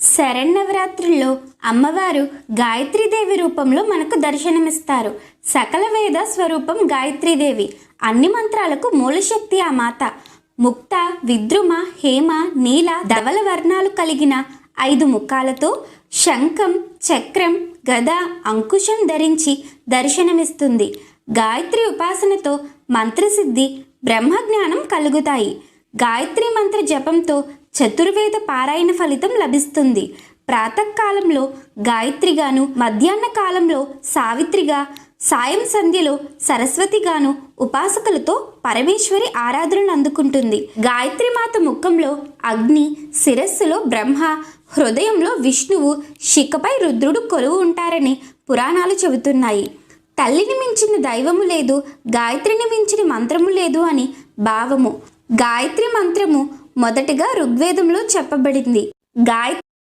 శరన్నవరాత్రుల్లో అమ్మవారు గాయత్రీదేవి రూపంలో మనకు దర్శనమిస్తారు. సకల వేద స్వరూపం గాయత్రీదేవి. అన్ని మంత్రాలకు మూలశక్తి ఆ మాత. ముక్త విద్రుమ హేమ నీల ధవల వర్ణాలు కలిగిన ఐదు ముఖాలతో శంఖం చక్రం గద అంకుశం ధరించి దర్శనమిస్తుంది. గాయత్రి ఉపాసనతో మంత్రసిద్ధి బ్రహ్మజ్ఞానం కలుగుతాయి. గాయత్రి మంత్ర జపంతో చతుర్వేద పారాయణ ఫలితం లభిస్తుంది. ప్రాతకాలంలో గాయత్రిగాను మధ్యాహ్న కాలంలో సావిత్రిగా సాయం సంధ్యలో సరస్వతిగాను ఉపాసకులతో పరమేశ్వరి ఆరాధనలు అందుకుంటుంది. గాయత్రి మాత ముఖంలో అగ్ని శిరస్సులో బ్రహ్మ హృదయంలో విష్ణువు శిఖపై రుద్రుడు కొలువు ఉంటారని పురాణాలు చెబుతున్నాయి. తల్లిని మించిన దైవము లేదు గాయత్రిని మించిన మంత్రము లేదు అని భావము. గాయత్రి మంత్రము మొదటగా ఋగ్వేదంలో చెప్పబడింది. గాయత్రి